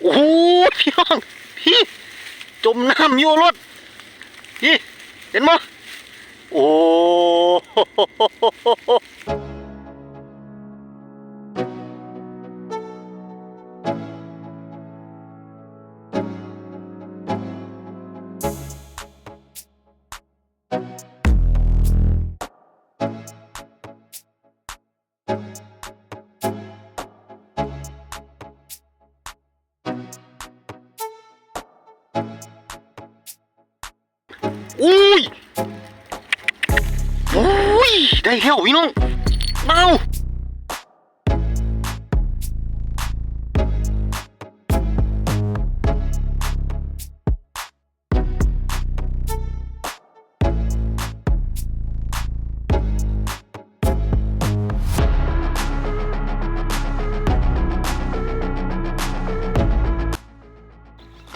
โอ้โหพี่น้องพี่จมน้ำอยู่รถพี่เห็นมั้โอ้ อุ้ยอุ้ยได้แล้วพี่น้องเมา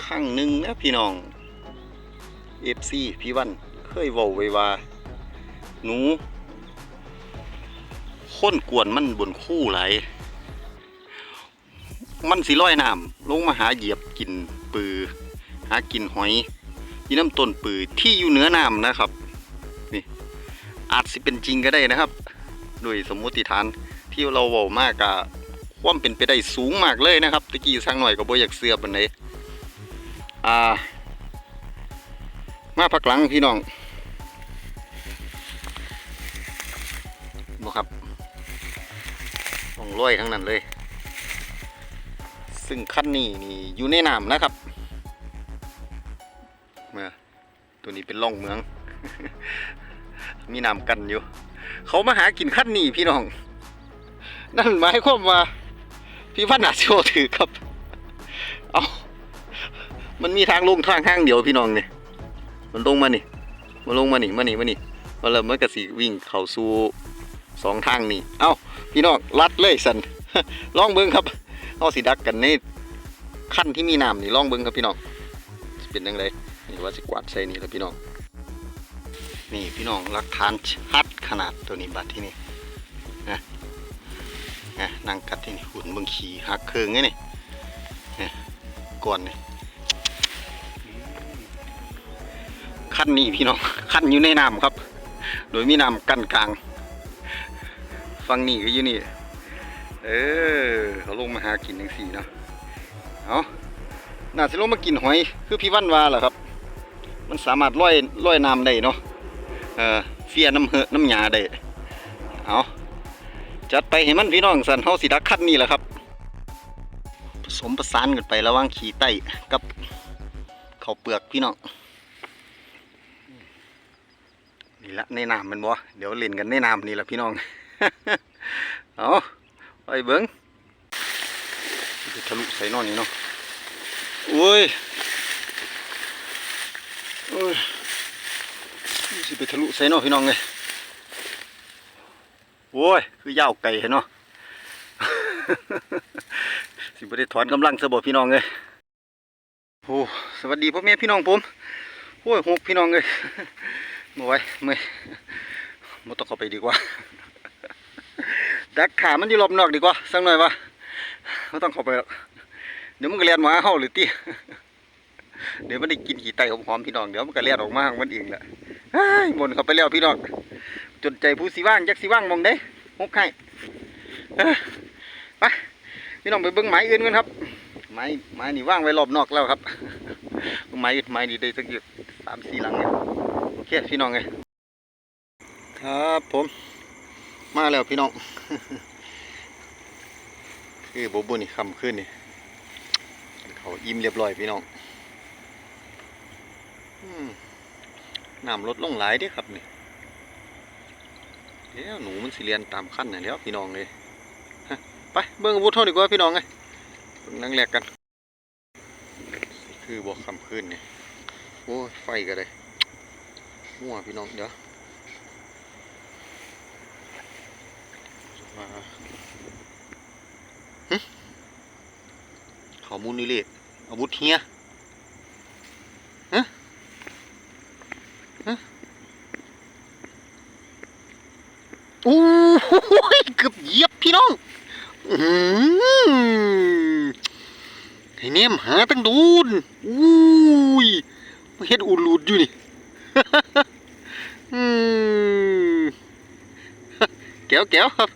ข้างหนึ่งนะพี่น้อง เอฟซีพี่วันเคยเว้าไว้ว่า หนูค้นกวนมันบนคู่ไหล มันสิลอยน้ำลงมาหาเหยียบกินปือ หากินหอยยีน้ำต้นปือที่อยู่เหนือน้ำนะครับ นี่ อาจสิเป็นจริงก็ได้นะครับ โดยสมมติฐานที่เราเว้ามากกะความเป็นไปได้สูงมากเลยนะครับตะกี้สักหน่อยก็บ่อยากเสือปันไดอ่า มาพักหลังพี่น้องบ่ครับองร้อยทั้งนั้นเลย ซึ่งขั้นนี้นี่อยู่ในน้ำนะครับเมื่อตัวนี้เป็นร่องเมือง มีน้ำกันอยู่ เขามาหากินขั้นนี้พี่น้อง นั่นหมายความว่า พี่พันนาโอถือครับ เอามันมีทางลงทางห้างเดียวพี่น้องเนี่ย มันลงมานี่มันลงมานี่มานี่มานี่มาเริ่มมันก็สิวิ่งเข้าสู่สองทางนี่เอ้าพี่น้องลัดเลยสันลองเบิ้งครับเอาสิดักกันในขั้นที่มีน้ำนี่ลองเบิ้งครับพี่น้องเป็นยังไงนี่ว่าสิกวาดใส่นี่แล้วพี่น้องนี่พี่น้องหลักฐานชัดขนาดตัวนี้บัดที่นี่นะนะนั่งกัดที่นี่หุ่นเบิ้งขี่หักเคืองไงนี่นะก่อนนี่ ขั้นนี้พี่น้องขั้นอยู่ในน้ำครับ โดยมีน้ำกั้นกลางฟังนี่ก็อยู่นี่ เออเขาลงมาหากินจังสี่เนาะเอาน่าจะลงมากินหอย คือพี่วันวาเหรอครับ มันสามารถล่อยล่อยน้ำได้เนาะเออเฟียน้ำเหอะน้ำหยาได้เอาจัดไปให้มันพี่น้องสันเฮาสิดักขั้นนี่แหละครับ ผสมประสานกันไประหว่างขี่ไต้กับข้าวเปลือกพี่น้อง นี่ละในน้ำมันบ่เดี๋ยวเล่นกันในน้ำนี่ละพี่น้อง เอาไปเบิ้งทะลุใส่นอนนี่เนาะโอ้ยโอ้ยสิไปทะลุใส่นอนพี่น้องเลยโอ้ย คือยาวไก่เห็นเนาะ สิบ่ได้ถอนกำลังซะบ่พี่น้องเลยโอ้สวัสดีพ่อแม่พี่น้องผม โอ้ยหกพี่น้องเลย มาไว้เมื่อยมต้องเข้าไปดีกว่าดักขามันอยู่รอบนอกดีกว่าสักหน่อยวะไม่ต้องเข้าไปหรอกเดี๋ยวมันก็เลียนมาเห่าหรือตี้เดี๋ยวมันได้กินขี้ไตหอมๆพี่น้องเดี๋ยวมันก็เลียนออกมาของมันเองแหละเฮ้บนเขาไปแล้วพี่น้องจนใจผู้สิว่างจักสิว่างมองได้ฮกให้เอ้อไปพี่น้องไปเบิ้งไม้อื่นกันครับไม้ไม้นี่ว่างไว้รอบนอกแล้วครับไม้ไม้นี่ได้สักอยู่สามสี่หลังเนี่ย เคพี่น้องไงครับผมมาแล้วพี่น้อง คือบบบุนี่คำขึ้นนี่เขาอิ่มเรียบร้อยพี่น้องน้ำลดลงหลายเด้ครับนี่เดี๋ยวหนูมันสิเรียนตามขั้นน่ะแล้วพี่น้องเลยไปเบิ่งอาวุธเท่าดีกว่าพี่น้องไงเบิ่งนังแรกกัน คือบอกคำขึ้นนี่โอ้ไฟก็เลย มั่วพี่น้องเดี๋ยวมาข้อมูลนี่เลยอาวุธเฮียฮะฮะโอ้ยเกือบเยียบพี่น้องอื้อหือให้เนมหาตั้งดูนอุ้ยเฮ็ดอูดหลุดอยู่นี่ อืมแก้วแก้วครับ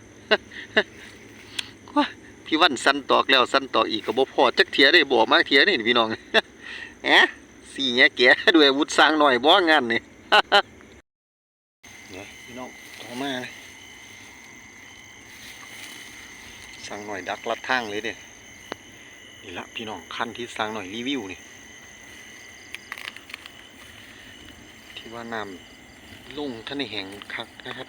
พี่วันสั้นตอกแล้วสั้นตอกอีกก็บ่พอจักเทียได้บ่มากเทียนี่พี่น้องแหมสี่แง่แก่ด้วยอาวุธสร้างหน่อยบ่งานนี่เนี่ยพี่น้องต่อมาเลยสร้างหน่อยดักลัดทางเลยเด้นี่ละพี่น้องขั้นที่สร้างหน่อยรีวิวนี่ ว่าน้ำลงท่านในแห่งคักนะครับ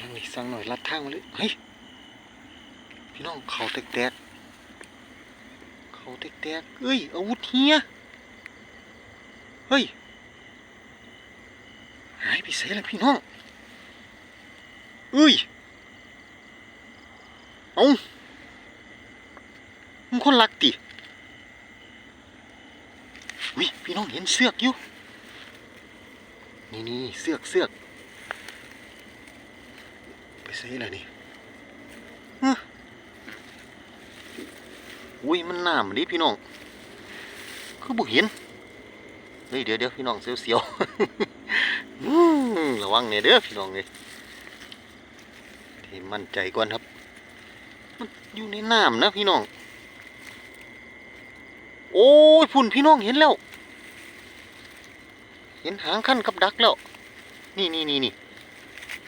ยังนี่สร้างหน่อยลัดทางมาเลยเฮ้ยพี่น้องเขาแตกเขาแตกเอ้ยอาวุธเฮียเฮ้ยหายไปเสียแล้วพี่น้องเอ้ยเอามึงคนรักติวิพี่น้องเห็นเสือกอยู่ นี่นี่เสือกเสือกไปเสียแล้วนี่ฮะอุ้ยมันน้ำดิพี่น้องคือบุเห็นเฮ้ยเดี๋ยวเดี๋ยวพี่น้องเสียวๆอืมระวังเนี่ยเด้อพี่น้องเลยที่มั่นใจก่อนครับ มันอยู่ในน้ำนะพี่น้อง โอ้ยพุ่นพี่น้องเห็นแล้ว เห็นหางขั้นกับดักแล้ว นี่นี่นี่นี่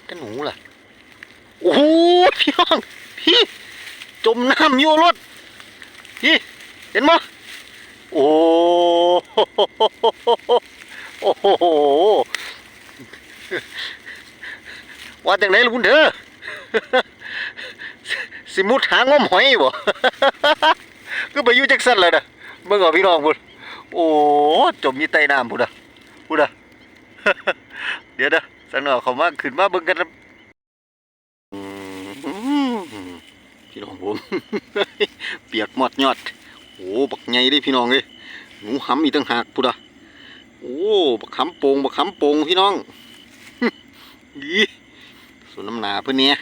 แต่หนูล่ะ โอ้โหพี่น้องพี่ จมน้ำอยู่รถพี่เห็นมั้โอ้โอ้โหว่าจังไหนล่ะคุณเด้อสิมุดหางอมหอยบ่ก็ไปอยู่จักสันเลยนะเบิ่งเอาพี่น้องพุ่นโอ้จมยู่ใต้น้ำพุ่นอะ พุ่นอะเดี๋ยวเด้อสักหน่อยเขามาขึ้นมาเบิ่งกันนะอืมพี่น้องผม เปียกหมดยอดโอ้บักใหญ่เด้พี่น้องเอ้ยหนูหำอีกตั้งหากพุ่นอะโอ้บักขำโปงบักขำโปงพี่น้องดีส่วนน้ำหนาเพื่อนเนี้ย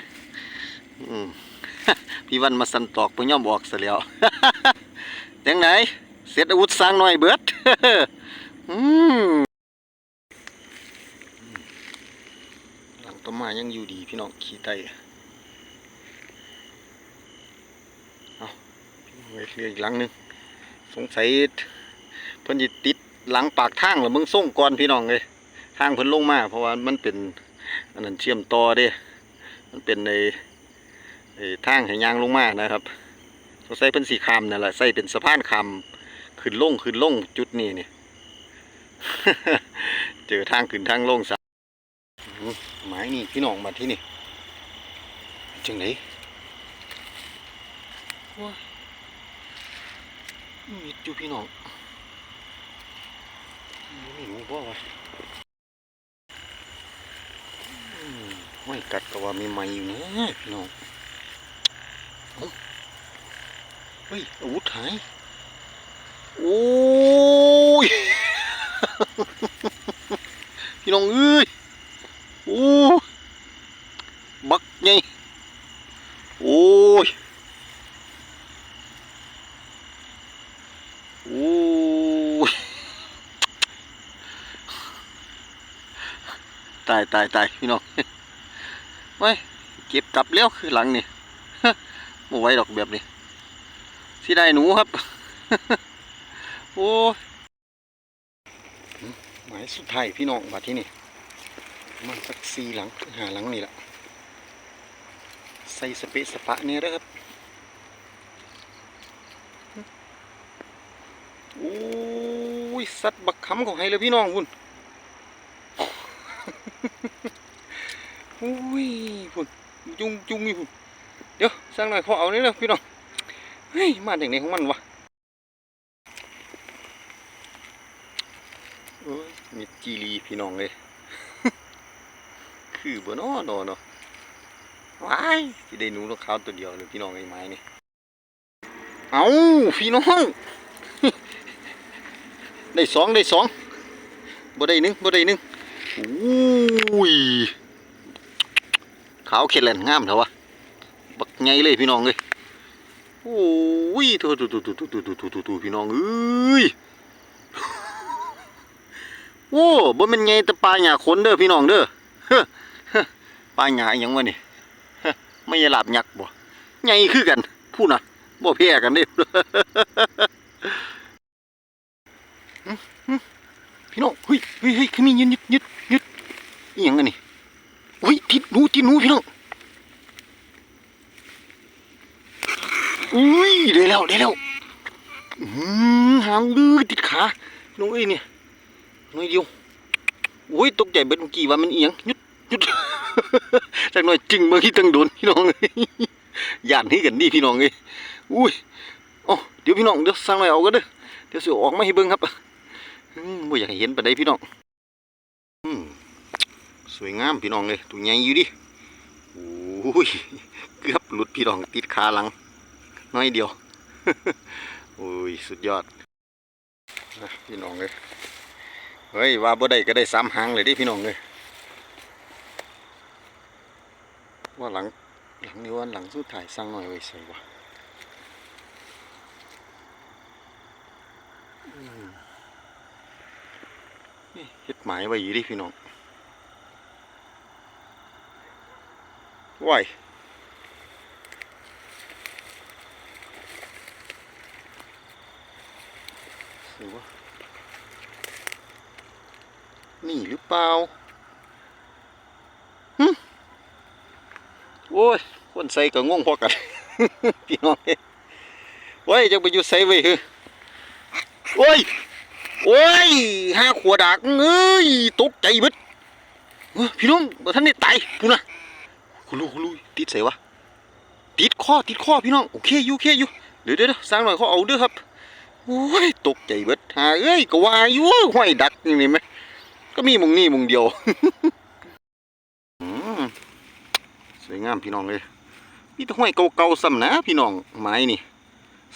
พี่วันมาสันตอกเพื่อย่อมบอกเสียแล้วจังไหนเสร็จอาวุธสร้างหน่อยเบิดอืมหลัง ต้นไม้ยังอยู่ดีพี่น้องขี่ไตเอาเว้ยเรืออีกหลังหนึงสงสัยเพิ่นจิติดหลังปากทางหรือมึงส่งก่อนพี่น้องเลยทางเพิ่นลงมาเพราะว่ามันเป็นอันนั้นเชื่อมต่อเด้ มันเป็นในทางให้ยางลงมานะครับสงสัยเพิ่นสีคามนั่นแหละใส่เป็นสะพานคามขึ้นลงขึ้นลงจุดนี้นี่เจอทางขึ้นทางลงซะ หมายนี่พี่น้องมาที่นี่จังไหนว้ามีดอยู่พี่น้องไม่รู้ว่าวะอืมไม่กัดก็ว่ามีไม้อยู่นะพี่น้องเอ้าเฮ้ยอาวุธหายโอ้ย พี่น้องเอ้ย โอ้ยบักไงโอ้ย โอ้ย ตายตายพี่น้องไว้ยเก็บกลับแล้วคือหลังนี่บ่ไว้ดอกแบบนี้สิได้หนูครับ โอ้หมายสุดท้ายพี่น้องมาที่นี่มันสักสี่หลังหาหลังนี่แหละใส่สเปสปะเนี่ยเด้อครับโอ้ยสัตว์บักคำของให้เลยพี่น้องพุ่นโอ้ยพุ่นจุงจุงนี่พุ่นเดี๋ยวสร้างหน่อยขอเอานี่เลยพี่น้องเฮ้ยมาจากไหนของมันวะโอ้ยมีจีรีพี่น้องเลย คือบ่เนาะเนาะเนาะว้ายที่ได้หนูนกขาวตัวเดียวเลยพี่น้องไอ้ไม้นี่เอาพี่น้อง ได้สองได้สองบ่ได้หนึ่งบ่ได้หนึ่ง อุ้ยขาวเข็ดแหลนงามเถอะวะ บักใหญ่เลยพี่น้องเลยโอ้ยโถโถโถโถโถโถโถโถโถโถพี่น้องเอ้ยโอ้บ่แม่นไงแต่ปลาหยาขนเด้อพี่น้องเด้อเฮ้ปลาหยาอิหยังวะนี่ฮไม่ใช่ลาบหยักบ่ใหญ่คือกันพูดนะบ่แพ้กันเด้หึหึพี่น้องเฮ้ยเฮ้ยเฮ้ยคือมียืนยึดยึด ยึดอีหยังกันนี่เฮ้ยติดหนูติดหนูพี่น้องอุ้ยได้แล้วได้แล้วอืมหางดื้อติดขาน้องเอ้ยเนี่ยน้อยเดียวโอ้ยตกใจเบ็ดเมื่อกี้ว่ามันเอียงหยุดหยุดจักน่อยจึงเมื่อกี้ตั้งโดนพี่น้องเอ้ยย่านให้กันดีพี่น้องเอ้ยอุ้ยอ๋อเดี๋ยวพี่น้องเดี๋ยวสั่งหน่อยเอาก็เด้อเดี๋ยวสิอาออกมาให้เบิ่งครับอืมบ่อยากเห็นปานใดพี่น้อง วยงามพี่น้องเลยตัวใหญ่อยู่ดิโอ้ยเกือบหลุดพี่น้องติดขาหลัง น้อยเดียวโอ้ยสุดยอดพี่น้องเลยเฮ้ยว่าบ่ได้ก็ได้สามหางเลยดิพี่น้องเลยว่าหลังหลังนี้ว่าหลังสุดถ่ายสร้างหน่อยไว้ใส่วะอืมนี่เฮ็ดหมายไว้อยู่ดิพี่น้อง ว้ายสิวะนี่หรือเปล่าหึโอ้ย คนใส่ก็งงพอกัน พี่น้องเอ้ยโอ้ยจะไปอยู่ใส่ไว้คือโอ้ย โอ้ยห้าขวดดักเอ้ยตกใจเบิดเอ้อพี่น้องบ่ท่านได้ตายพูดนะ คุณลูกคุณลูกติดใส่วะติดข้อติดข้อพี่น้องโอเคอยู่โอเคอยู่เดี๋ยวเดี๋ยวสร้างหน่อยเขาเอาเด้อครับโอ้ยตกใจเบิดหาเอ้ยก็ว่าอยู่ห้อยดักนี่นี่ไหมก็มีมุงนี่มุงเดียวสวยงามพี่น้องเลยมีแต่ห้อยเก่าๆซ้ำนะพี่น้องไม้นี่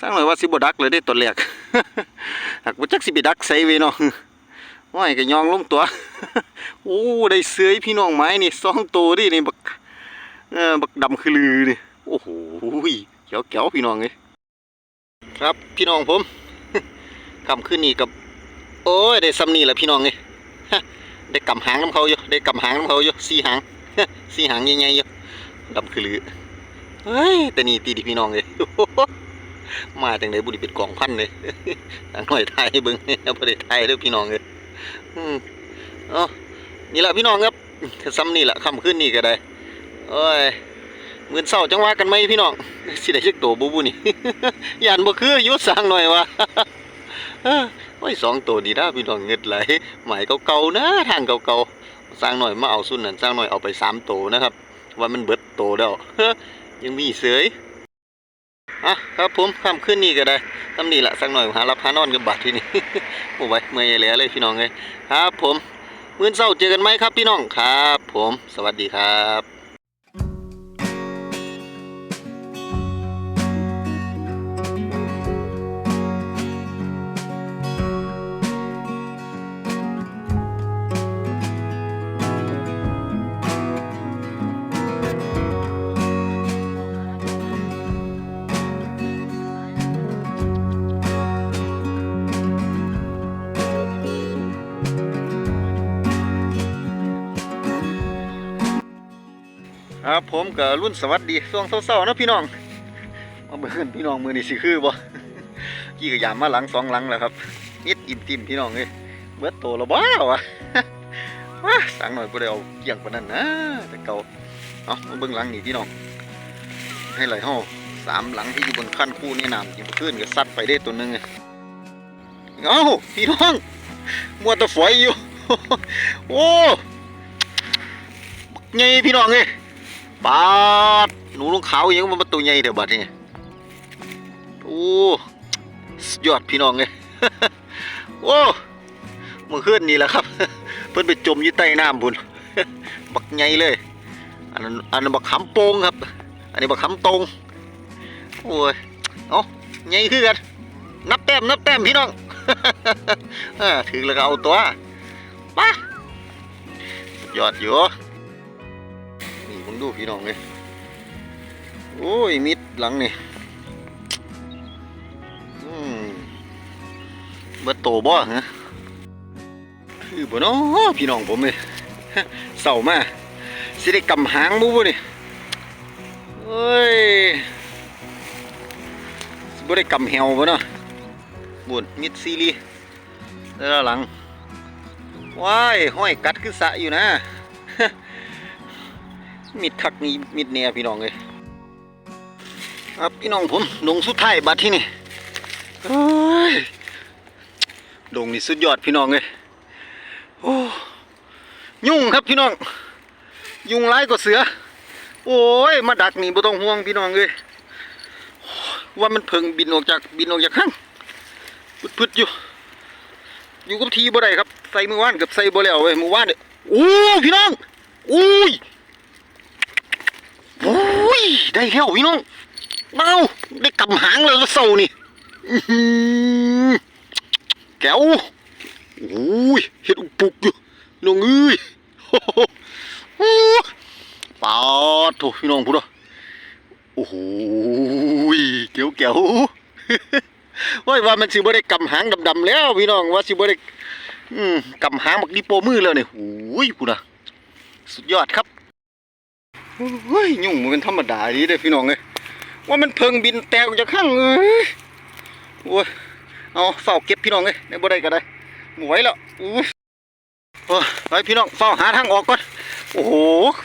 สร้างหน่อยว่าสิบดักเลยได้ตอนแรกหากว่าจักสิไปดักใส่ไว้นาะว่าให้ก็ยองลงตัวโอ้ได้เสือยพี่น้องไม้นี่สองตัวดินี่บัก เออบักดำคือลือนี่โอ้โหเขียวเขียวพี่น้องเลยครับพี่น้องผมคำขึ้นนี่กับ โอ้ยได้ซ้ำนี่แหละพี่น้องเลยได้กำหางน้ำเขาอยู่ได้กำหางน้ำเขาอยู่สี่หางสี่หางใหญ่ๆอยู่ดำคือลือเฮ้ยแต่นี่ตีดีพี่น้องเลยมาจังไดบุรีเป็นกองพันเลยตั้งหน่อยไทยให้เบิ่งเอาบ่ได้ไทยเด้อพี่น้องเอ้ยอืมอ้านี่แหละพี่น้องครับซ้ำนี่แหละค่ำคืนนี้ก็ได้ โอ้ยมือเช้าจังว่ากันไหมพี่น้องสิได้จักโตบูบูนี่ย่านบ่คือยู่สร้างหน่อยว่าโอ้ยสองตัวดีนะพี่น้องเงิดไหลหมายเก่าๆนะทางเก่าๆสร้างหน่อยมาเอาสุนนั่นสร้างหน่อยเอาไปสามตัวนะครับ ว่ามันเบิดโตแล้วยังมีเสยอะครับผมค่ำขึ้นนี่ก็ได้ทำนี่แหละสักหน่อยหารับหานอนกับบาทที่นี่โอ้ไว้เมื่อยแล้วเลยพี่น้องเลยครับผมมื้อเช้าเจอกันไหมครับพี่น้องครับ ผม สวัสดีครับ ครับผมกับรุ่นสวัสดีช่วงเศร้าๆนะพี่น้องมาเบิ่งพี่น้องมือนี่สิคือบ่กี่กระยามมาหลังสองหลังแล้วครับนิดอิ่มติมพี่น้องเอ้ยเบิดโตแล้วบ้าวะว้าสั่งหน่อยบ่ได้เอาเกี่ยงปานั้นนะแต่เก่าเอามาเบิ่งหลังนี่พี่น้อง ให้ไหลห้อสามหลังที่อยู่บนขั้นคู่นี่น้ำที่ขึ้นก็ซัดไปได้ตัวหนึงไงเอ้าพี่น้องมัวแตะฝอยอยู่โอ้บักใหญ่พี่น้องเอ้ ปาดหนูลงเขาอยังมันประตูใหญ่เดี๋ยวบัดนี้โอ้สุดยอดพี่น้องเลยโอ้เมื่อคืนนี่แหละครับ เพิ่นไปจมอยู่ใต้น้ำบุญบักใหญ่เลย อันนั้นอันนั้นบักขำโปงครับ อันนี้บักขำตรงโอ้ยเอาใหญ่คือกันนับแต้มนับแต้มพี่น้องอถึงแล้วก็เอาตัวไป้ายอดอยู่ ผมดูพี่น้องเลยโอ้ยมิดหลังนี่เบิดโตบ่ฮะคือบ่น้อพี่น้องผมเลยเศร้ามากสิได้กำหางบูบูนี่เอ้ยบ่ได้กำเหี่วบ่เนาะบุญมิดซีรีแล้วหลังว้ายห้อยกัดคือสะอยู่นะ มิดคักนี่มิดเนี่ยพี่น้องเลยครับพี่น้องผมดงสุดท้ายบัดที่นี่เอ้ยดงนี่สุดยอดพี่น้องเลยโอ้ยุ่งครับพี่น้อง ยุงร้ายกว่าเสือ โอ้ย มาดักนี่บ่ต้องห่วงพี่น้องเลยว่ามันเพิ่งบินออกจากบินออกจากข้างพึดๆอยู่ อยู่กับทีบ่ได้ครับ ใส่มือว่านกับใส่บ่แล้วเว้ยมือว่านเนี่ยโอ้พี่น้องอุ้ย โอ้ยได้แล้วพี่น้องเอาได้กำหางเลยแล้วเศร้านี่แก้วโอ้ยเห็ดอุปุกอยู่น้องเอ้ยโอ้โหปาดโถพี่น้องพูดอะโอ้โหเกียวเกียวว่าว่ามันสิบ่ได้กำหางดำๆแล้วพี่น้องว่าสิบ่ได้กำหางบักดิโปมือแล้วเนี่ยโอ้ยพูดอะสุดยอดครับ เฮ้ยยุ่งมันเป็นธรรมดาดีเด้พี่น้องเอ้ยว่ามันเพิงบินแตกจากข้างเอ้ยโอ้ยเอาเฝ้าเก็บพี่น้องเอ้ยในบ่ได้ก็ได้หมวยแล้วอู้โอ้ยไปพี่น้องเฝ้าหาทางออกก่อนโอ้โห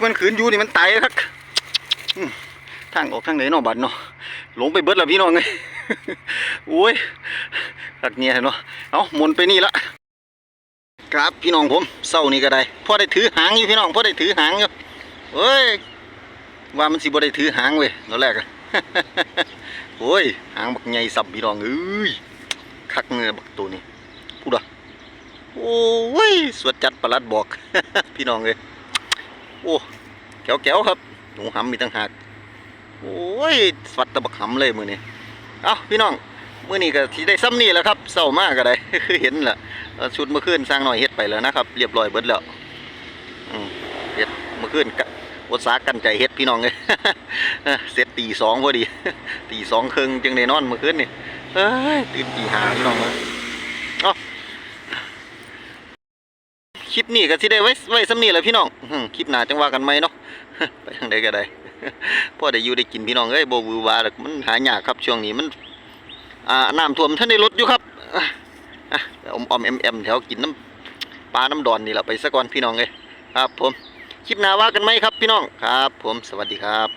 มันขืนอยู่นี่มันตายครับทางออกทางไหนเนาะบัดเนาะหลงไปเบิดล้วพี่น้องเอ้ยโอ้ยรักเนี่ยเนาะเอาหมุนไปนี่ละครับพี่น้องผมเศร้านี่ก็ได้พ่อได้ถือหางอยู่พี่น้องพ่อได้ถือหางอยู่เฮ้ย ว่ามันสิบ่ได้ถือหางเว้ยตอนแรกอะโอ้ย หางบักใหญ่สับพี่น้องเอ้ยคักเงือบักตัวนี้พูดอะโอ้ย สวดจัดประหลัดบอก พี่น้องเอ้ยโอ้แก้วแก้วๆครับหนูหำมีตั้งหากโอ้ยสวัดตะบักหำเลยมือนี้เอ้าพี่น้องมื่อนี้ก็ที่ได้ซ้ำนี่แหล้วครับเศร้ามากก็ได้คือเห็นแหละชุดเมื่อคืนสร้างหน่อยเฮ็ดไปแล้วนะครับ เรียบร้อยเบิดแล้วเฮ็ดเมื่อคืนกะ อดสากันใจเฮ็ดพี่น้องเลยเสร็จตีสองพอดีตีสองครึ่งจึงได้นอนเมื่อคืนนี่เอ้ยตื่นตีห้าพี่น้องเลยเอ้าคลิปนี้ก็ที่ได้ไว้ไว้ซ้ำนี่แหละพี่น้องคลิปหน้าจังว่ากันไหมเนาะไปทางใดก็ได้พ่อได้อยู่ได้กินพี่น้องเอ้ยบ่วือวาหรอกมันหายากครับช่วงนี้มันอ่าน้ำท่วมท่านได้ลดอยู่ครับอะอะอมอมแอมแอมแถวกินน้ำปลาน้ำดอนนี่แหละไปซะก่อนพี่น้องเอ้ยครับผม คลิปหน้าว่ากันไหมครับพี่น้องครับ ผมสวัสดีครับ